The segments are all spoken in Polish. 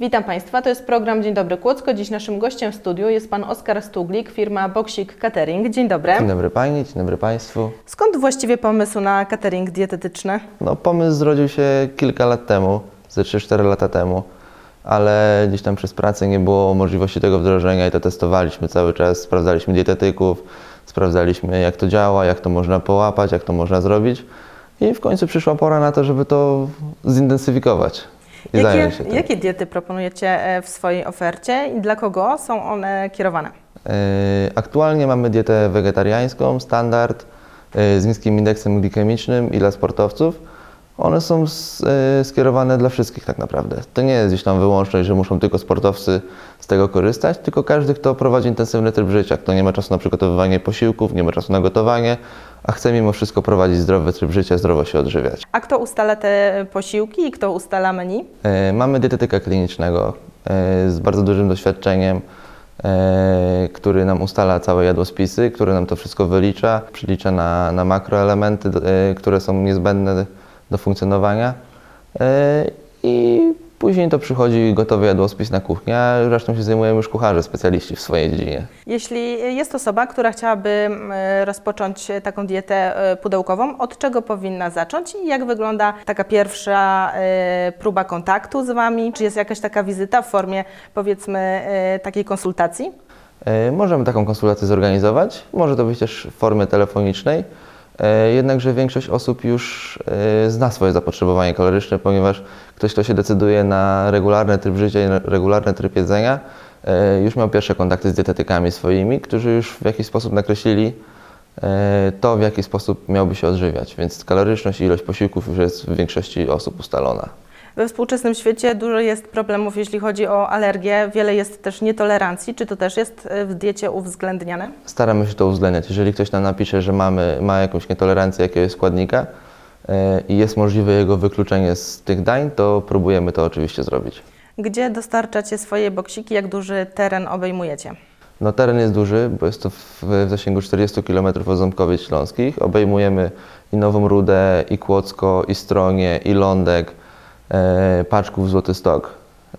Witam Państwa, to jest program Dzień Dobry Kłodzko. Dziś naszym gościem w studiu jest Pan Oskar Stuglik, firma Boksik Catering. Dzień dobry. Dzień dobry Pani, dzień dobry Państwu. Skąd właściwie pomysł na catering dietetyczny? No, pomysł zrodził się kilka lat temu, ze 3-4 lata temu, ale gdzieś tam przez pracę nie było możliwości tego wdrożenia i to testowaliśmy cały czas. Sprawdzaliśmy dietetyków, sprawdzaliśmy jak to działa, jak to można połapać, jak to można zrobić. I w końcu przyszła pora na to, żeby to zintensyfikować i Jakie, się tym. jakie diety proponujecie e, w swojej ofercie i dla kogo są one kierowane? Yy, Aktualnie mamy dietę wegetariańską, standard, yy, z niskim indeksem glikemicznym i dla sportowców. One są yy, skierowane dla wszystkich tak naprawdę. To nie jest gdzieś tam wyłączność, że muszą tylko sportowcy z tego korzystać, tylko każdy, kto prowadzi intensywny tryb życia, kto nie ma czasu na przygotowywanie posiłków, nie ma czasu na gotowanie, a chce mimo wszystko prowadzić zdrowy tryb życia, zdrowo się odżywiać. A kto ustala te posiłki i kto ustala menu? E, Mamy dietetyka klinicznego e, z bardzo dużym doświadczeniem, e, który nam ustala całe jadłospisy, który nam to wszystko wylicza, przylicza na, na makroelementy, e, które są niezbędne do funkcjonowania. E, I później to przychodzi gotowy jadłospis na kuchnię, a resztą się zajmują już kucharze, specjaliści w swojej dziedzinie. Jeśli jest osoba, która chciałaby rozpocząć taką dietę e, pudełkową, od czego powinna zacząć i jak wygląda taka pierwsza e, próba kontaktu z Wami? Czy jest jakaś taka wizyta w formie powiedzmy takiej konsultacji? Możemy taką konsultację zorganizować, może to być też w formie telefonicznej, jednakże większość osób już e, zna swoje zapotrzebowanie kaloryczne, ponieważ ktoś, kto się decyduje na regularny tryb życia i regularny tryb jedzenia, e, już miał pierwsze kontakty z dietetykami swoimi, którzy już w jakiś sposób nakreślili e, to, w jaki sposób miałby się odżywiać, więc kaloryczność i ilość posiłków już jest w większości osób ustalona. We współczesnym świecie dużo jest problemów, jeśli chodzi o alergię, wiele jest też nietolerancji. Czy to też jest e, w diecie uwzględniane? Staramy się to uwzględniać. Jeżeli ktoś nam napisze, że mamy, ma jakąś nietolerancję jakiegoś składnika e, i jest możliwe jego wykluczenie z tych dań, to próbujemy to oczywiście zrobić. Gdzie dostarczacie swoje boksiki? Jak duży teren obejmujecie? No, teren jest duży, bo jest to w, w zasięgu 40 km od Ząbkowiec Śląskich. Obejmujemy i Nową Rudę, i Kłodzko, i Stronie, i Lądek, Paczków, Złoty Stok.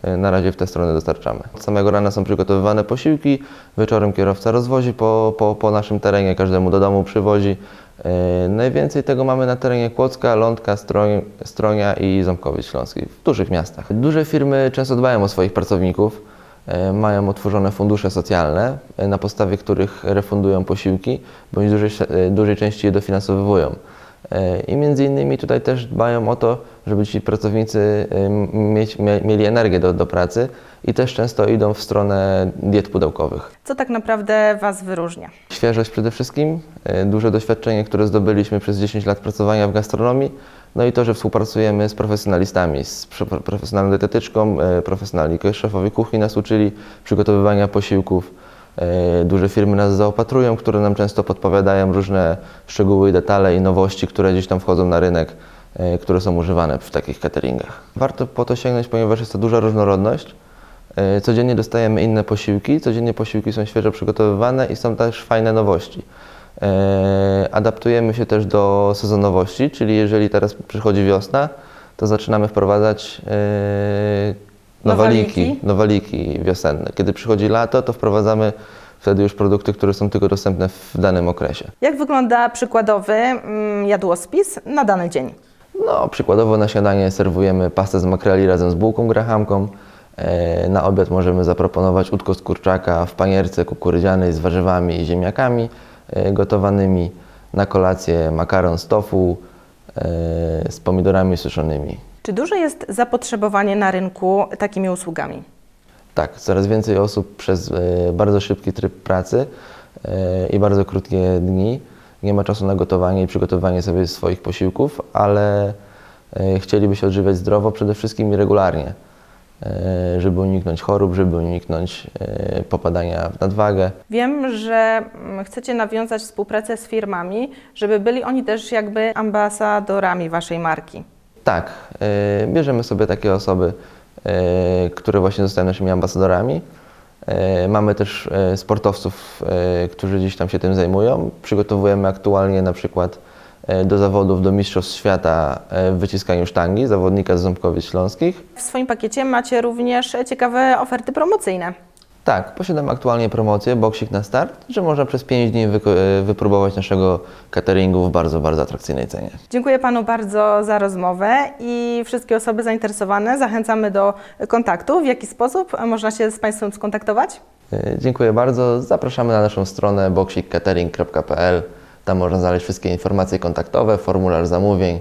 E, Na razie w tę stronę dostarczamy. Od samego rana są przygotowywane posiłki, wieczorem kierowca rozwozi po, po, po naszym terenie, każdemu do domu przywozi. E, Najwięcej tego mamy na terenie Kłodzka, Lądka, Stronia i Ząbkowiec Śląskich, w dużych miastach. Duże firmy często dbają o swoich pracowników, e, mają utworzone fundusze socjalne, e, na podstawie których refundują posiłki, bądź dużej, e, dużej części je dofinansowują. E, I między innymi tutaj też dbają o to, żeby ci pracownicy mieć, mie, mieli energię do, do pracy i też często idą w stronę diet pudełkowych. Co tak naprawdę Was wyróżnia? Świeżość przede wszystkim, e, duże doświadczenie, które zdobyliśmy przez 10 lat pracowania w gastronomii, no i to, że współpracujemy z profesjonalistami, z profesjonalną dietetyczką, e, profesjonalni szefowie kuchni nas uczyli przygotowywania posiłków. E, Duże firmy nas zaopatrują, które nam często podpowiadają różne szczegóły i detale i nowości, które gdzieś tam wchodzą na rynek, które są używane w takich cateringach. Warto po to sięgnąć, ponieważ jest to duża różnorodność. E, Codziennie dostajemy inne posiłki, codziennie posiłki są świeżo przygotowywane i są też fajne nowości. E, Adaptujemy się też do sezonowości, czyli jeżeli teraz przychodzi wiosna, to zaczynamy wprowadzać e, nowaliki, Nowaliki? nowaliki wiosenne. Kiedy przychodzi lato, to wprowadzamy wtedy już produkty, które są tylko dostępne w danym okresie. Jak wygląda przykładowy mm, jadłospis na dany dzień? No, przykładowo na śniadanie serwujemy pastę z makreli razem z bułką grahamką. E, Na obiad możemy zaproponować udko z kurczaka w panierce kukurydzianej z warzywami i ziemniakami e, gotowanymi. Na kolację makaron z tofu e, z pomidorami suszonymi. Czy duże jest zapotrzebowanie na rynku takimi usługami? Tak, coraz więcej osób przez bardzo szybki tryb pracy i bardzo krótkie dni nie ma czasu na gotowanie i przygotowywanie sobie swoich posiłków, ale e, chcieliby się odżywiać zdrowo przede wszystkim i regularnie, e, żeby uniknąć chorób, żeby uniknąć e, popadania w nadwagę. Wiem, że mm, chcecie nawiązać współpracę z firmami, żeby byli oni też jakby ambasadorami Waszej marki. Tak, bierzemy sobie takie osoby, które właśnie zostają naszymi ambasadorami. E, Mamy też e, sportowców, e, którzy gdzieś tam się tym zajmują. Przygotowujemy aktualnie na przykład do zawodów do Mistrzostw Świata w wyciskaniu sztangi, zawodnika z Ząbkowic Śląskich. W swoim pakiecie macie również ciekawe oferty promocyjne. Tak, posiadam aktualnie promocję Boksik na start, że można przez 5 dni e, wypróbować naszego cateringu w bardzo, bardzo atrakcyjnej cenie. Dziękuję Panu bardzo za rozmowę i wszystkie osoby zainteresowane zachęcamy do kontaktu. W jaki sposób można się z Państwem skontaktować? E, Dziękuję bardzo. Zapraszamy na naszą stronę boxikcatering.pl. Tam można znaleźć wszystkie informacje kontaktowe, formularz zamówień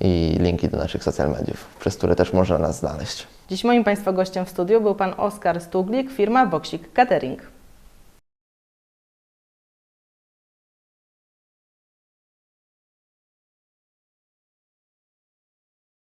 i linki do naszych social mediów, przez które też można nas znaleźć. Dziś moim Państwa gościem w studiu był Pan Oskar Stuglik, firma Boksik Catering.